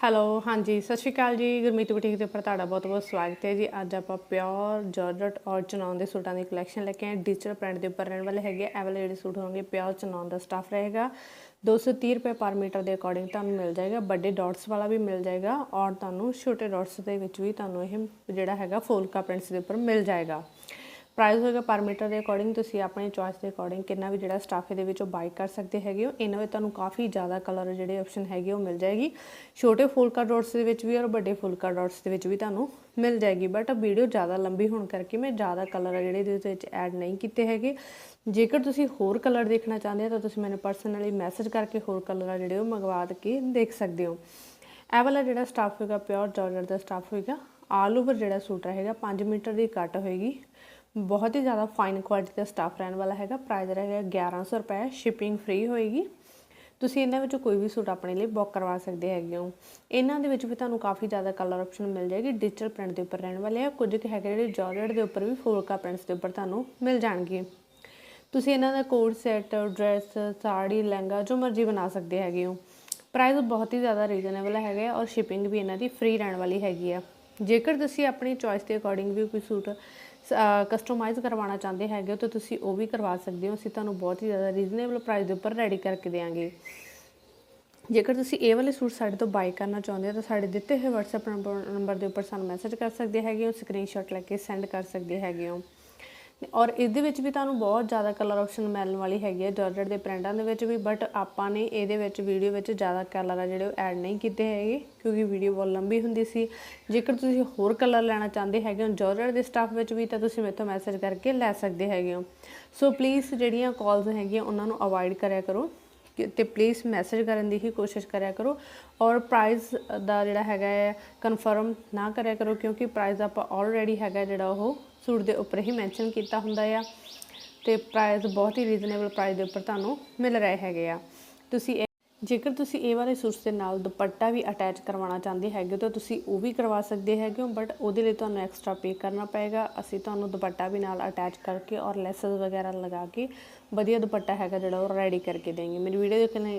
Hello ਹਾਂਜੀ, ਸਤਿ ਸ਼੍ਰੀ ਅਕਾਲ ਜੀ। ਗੁਰਮੀਤ ਬੁਟੀਕ ਦੇ ਉੱਪਰ ਤੁਹਾਡਾ ਬਹੁਤ-ਬਹੁਤ ਸਵਾਗਤ ਹੈ ਜੀ। ਅੱਜ ਆਪਾਂ ਪਿਓਰ ਜਾਰਜਟ ਔਰ ਚਨੌਨ ਦੇ ਸੂਟਾਂ ਦੀ ਕਲੈਕਸ਼ਨ ਲੈ ਕੇ ਆਏ ਡਿਜੀਟਲ ਪ੍ਰਿੰਟ ਦੇ ਉੱਪਰ ਰਹਿਣ ਵਾਲੇ ਹੈਗੇ ਇਹ ਵਾਲੇ ਜਿਹੜੇ ਸੂਟ ਹੋਣਗੇ ਪਿਓਰ ਚਨੌਨ ਦਾ ਸਟਾਫ ਰਹੇਗਾ। 230 ਰੁਪਏ ਪਰ ਮੀਟਰ ਦੇ ਅਕੋਰਡਿੰਗ ਤੁਹਾਨੂੰ ਮਿਲ ਜਾਏਗਾ। ਵੱਡੇ ਡਾਟਸ ਵਾਲਾ ਵੀ ਮਿਲ ਜਾਏਗਾ ਔਰ ਤੁਹਾਨੂੰ ਛੋਟੇ ਡਾਟਸ ਦੇ ਵਿੱਚ ਵੀ ਤੁਹਾਨੂੰ ਇਹ ਜਿਹੜਾ ਹੈਗਾ ਫੋਲਕਾ ਪ੍ਰਿੰਟਸ ਦੇ ਉੱਪਰ ਮਿਲ ਜਾਏਗਾ। ਪ੍ਰਾਈਸ ਹੋਏਗਾ ਪਰ ਮੀਟਰ ਦੇ ਅਕੋਰਡਿੰਗ ਤੁਸੀਂ ਆਪਣੀ ਚੋਇਸ ਦੇ ਅਕੋਰਡਿੰਗ ਕਿੰਨਾ ਵੀ ਜਿਹੜਾ ਸਟਾਫ ਇਹਦੇ ਵਿੱਚੋਂ ਬਾਈ ਕਰ ਸਕਦੇ ਹੈਗੇ ਹੋ। ਇਹਨਾਂ ਵਿੱਚ ਤੁਹਾਨੂੰ ਕਾਫੀ ਜ਼ਿਆਦਾ ਕਲਰ ਜਿਹੜੇ ਆਪਸ਼ਨ ਹੈਗੇ ਉਹ ਮਿਲ ਜਾਏਗੀ। ਛੋਟੇ ਫੁਲਕਾ ਡਾਟਸ ਦੇ ਵਿੱਚ ਵੀ ਔਰ ਵੱਡੇ ਫੁਲਕਾ ਡਾਟਸ ਦੇ ਵਿੱਚ ਵੀ ਤੁਹਾਨੂੰ ਮਿਲ ਜਾਏਗੀ। ਬਟ ਵੀਡੀਓ ਜ਼ਿਆਦਾ ਲੰਬੀ ਹੋਣ ਕਰਕੇ ਮੈਂ ਜ਼ਿਆਦਾ ਕਲਰ ਜਿਹੜੇ ਇਹਦੇ ਵਿੱਚ ਐਡ ਨਹੀਂ ਕੀਤੇ ਹੈਗੇ। ਜੇਕਰ ਤੁਸੀਂ ਹੋਰ ਕਲਰ ਦੇਖਣਾ ਚਾਹੁੰਦੇ ਹੋ ਤਾਂ ਤੁਸੀਂ ਮੈਨੂੰ ਪਰਸਨਲੀ ਮੈਸੇਜ ਕਰਕੇ ਹੋਰ ਕਲਰ ਆ ਜਿਹੜੇ ਉਹ ਮੰਗਵਾ ਕੇ ਦੇਖ ਸਕਦੇ ਹੋ। ਇਹ ਵਾਲਾ ਜਿਹੜਾ ਸਟਾਫ ਹੋਏਗਾ ਪਿਓਰ ਜਾਰਜਟ ਦਾ ਸਟਾਫ ਹੋਏਗਾ। ਆਲ ਓਵਰ ਜਿਹੜਾ ਸੂਟ ਰਹੇਗਾ 5 ਮੀਟਰ ਦੀ ਕੱਟ ਹੋਏਗੀ। ਬਹੁਤ ਹੀ ਜ਼ਿਆਦਾ ਫਾਈਨ ਕੁਆਲਿਟੀ ਦਾ ਸਟਾਫ ਰਹਿਣ ਵਾਲਾ ਹੈਗਾ। ਪ੍ਰਾਈਸ ਰਹੇਗਾ 1100 ਰੁਪਏ ਸ਼ਿਪਿੰਗ ਫ੍ਰੀ ਹੋਏਗੀ। ਤੁਸੀਂ ਇਹਨਾਂ ਵਿੱਚੋਂ ਕੋਈ ਵੀ ਸੂਟ ਆਪਣੇ ਲਈ ਬੁੱਕ ਕਰਵਾ ਸਕਦੇ ਹੈਗੇ ਹੋ। ਇਹਨਾਂ ਦੇ ਵਿੱਚ ਵੀ ਤੁਹਾਨੂੰ ਕਾਫੀ ਜ਼ਿਆਦਾ ਕਲਰ ਆਪਸ਼ਨ ਮਿਲ ਜਾਏਗੀ। ਡਿਜੀਟਲ ਪ੍ਰਿੰਟ ਦੇ ਉੱਪਰ ਰਹਿਣ ਵਾਲੇ ਆ। ਕੁਝ ਕੁ ਹੈਗੇ ਜਿਹੜੇ ਜਾਰਜਟ ਦੇ ਉੱਪਰ ਵੀ ਫੋਲਕਾ ਪ੍ਰਿੰਟਸ ਦੇ ਉੱਪਰ ਤੁਹਾਨੂੰ ਮਿਲ ਜਾਣਗੇ। ਤੁਸੀਂ ਇਹਨਾਂ ਦਾ code set dress sari, lehenga, ਜੋ ਮਰਜ਼ੀ ਬਣਾ ਸਕਦੇ ਹੈਗੇ ਹੋ। ਪ੍ਰਾਈਸ ਬਹੁਤ ਹੀ ਜ਼ਿਆਦਾ ਰੀਜ਼ਨੇਬਲ ਹੈਗਾ ਔਰ ਸ਼ਿਪਿੰਗ ਵੀ ਇਹਨਾਂ ਦੀ ਫ੍ਰੀ ਰਹਿਣ ਵਾਲੀ ਹੈਗੀ ਆ। ਜੇਕਰ ਤੁਸੀਂ ਆਪਣੀ ਚੋਇਸ ਦੇ ਅਕੋਰਡਿੰਗ ਵੀ ਕੋਈ ਸੂਟ ਕਸਟਮਾਈਜ਼ ਕਰਵਾਉਣਾ ਚਾਹੁੰਦੇ ਹੈਗੇ ਹੋ, ਤਾਂ ਤੁਸੀਂ ਉਹ ਵੀ ਕਰਵਾ ਸਕਦੇ ਹੋ। ਅਸੀਂ ਤੁਹਾਨੂੰ ਬਹੁਤ ਹੀ ਜ਼ਿਆਦਾ ਰੀਜ਼ਨੇਬਲ ਪ੍ਰਾਈਸ ਦੇ ਉੱਪਰ ਰੈਡੀ ਕਰਕੇ ਦੇਵਾਂਗੇ ਜੇਕਰ ਤੁਸੀਂ ਇਹ ਵਾਲੇ ਸੂਟ ਸਾਡੇ ਤੋਂ ਬਾਈ ਕਰਨਾ ਚਾਹੁੰਦੇ ਹੋ, ਤਾਂ ਸਾਡੇ ਦਿੱਤੇ ਹੋਏ WhatsApp ਨੰਬਰ ਦੇ ਉੱਪਰ ਸਾਨੂੰ ਮੈਸੇਜ ਕਰ ਸਕਦੇ ਹੈਗੇ ਹੋ ਸਕਰੀਨਸ਼ਾਟ ਲੈ ਕੇ ਸੈਂਡ ਕਰ ਸਕਦੇ ਹੈਗੇ ਹੋ। ਔਰ ਇਹਦੇ ਵਿੱਚ ਵੀ ਤੁਹਾਨੂੰ ਬਹੁਤ ਜ਼ਿਆਦਾ ਕਲਰ ਆਪਸ਼ਨ ਮਿਲਣ ਵਾਲੀ ਹੈਗੀ ਹੈ ਜਾਰਜਟ ਦੇ ਪ੍ਰਿੰਟਾਂ ਦੇ ਵਿੱਚ ਵੀ ਬਟ ਆਪਾਂ ਨੇ ਇਹਦੇ ਵਿੱਚ ਵੀਡੀਓ ਵਿੱਚ ਜ਼ਿਆਦਾ ਕਲਰ ਆ ਜਿਹੜੇ ਉਹ ਐਡ ਨਹੀਂ ਕੀਤੇ ਹੈਗੇ, ਕਿਉਂਕਿ ਵੀਡੀਓ ਬਹੁਤ ਲੰਬੀ ਹੁੰਦੀ ਸੀ। ਜੇਕਰ ਤੁਸੀਂ ਹੋਰ ਕਲਰ ਲੈਣਾ ਚਾਹੁੰਦੇ ਹੈਗੇ ਹੋ ਜਾਰਜਟ ਦੇ ਸਟਾਫ ਵਿੱਚ ਵੀ ਤਾਂ ਤੁਸੀਂ ਮੇਰੇ ਤੋਂ ਮੈਸੇਜ ਕਰਕੇ ਲੈ ਸਕਦੇ ਹੈਗੇ ਹੋ। ਸੋ ਪਲੀਜ਼ ਜਿਹੜੀਆਂ ਕਾਲਸ ਹੈਗੀਆਂ, ਉਹਨਾਂ ਨੂੰ ਅਵੋਇਡ ਕਰਿਆ ਕਰੋ। ਤੇ ਪਲੀਜ਼ ਮੈਸੇਜ ਕਰਨ ਦੀ ਹੀ ਕੋਸ਼ਿਸ਼ ਕਰਿਆ ਕਰੋ। ਔਰ ਪ੍ਰਾਈਸ ਦਾ ਜਿਹੜਾ ਹੈਗਾ ਹੈ ਕਨਫਰਮ ਨਾ ਕਰਿਆ ਕਰੋ, ਕਿਉਂਕਿ ਪ੍ਰਾਈਸ ਆਪਾਂ ਆਲਰੇਡੀ ਹੈਗਾ ਜਿਹੜਾ ਉਹ ਸੂਟ ਦੇ ਉੱਪਰ ਹੀ ਮੈਂਸ਼ਨ ਕੀਤਾ ਹੁੰਦਾ ਆ। ਤੇ ਪ੍ਰਾਈਸ ਬਹੁਤ ਹੀ ਰੀਜ਼ਨੇਬਲ ਪ੍ਰਾਈਸ ਦੇ ਉੱਪਰ ਤੁਹਾਨੂੰ ਮਿਲ ਰਹੇ ਹੈਗੇ ਆ। ਤੁਸੀਂ ਇਹ- ਜੇਕਰ ਤੁਸੀਂ ਇਹ ਵਾਲੇ ਸੂਟ ਦੇ ਨਾਲ ਦੁਪੱਟਾ ਵੀ ਅਟੈਚ ਕਰਵਾਉਣਾ ਚਾਹੁੰਦੇ ਹੈਗੇ ਤਾਂ ਤੁਸੀਂ ਉਹ ਵੀ ਕਰਵਾ ਸਕਦੇ ਹੈਗੇ ਹੋ ਬਟ ਉਹਦੇ ਲਈ ਤੁਹਾਨੂੰ ਐਕਸਟਰਾ ਪੇ ਕਰਨਾ ਪਏਗਾ। ਅਸੀਂ ਤੁਹਾਨੂੰ ਦੁਪੱਟਾ ਵੀ ਨਾਲ ਅਟੈਚ ਕਰਕੇ ਔਰ ਲੈਸਸ ਵਗੈਰਾ ਲਗਾ ਕੇ ਵਧੀਆ ਦੁਪੱਟਾ ਹੈਗਾ ਜਿਹੜਾ ਉਹ ਰੈਡੀ ਕਰਕੇ ਦੇਵਾਂਗੇ। ਮੇਰੀ ਵੀਡੀਓ ਦੇਖਣ ਲਈ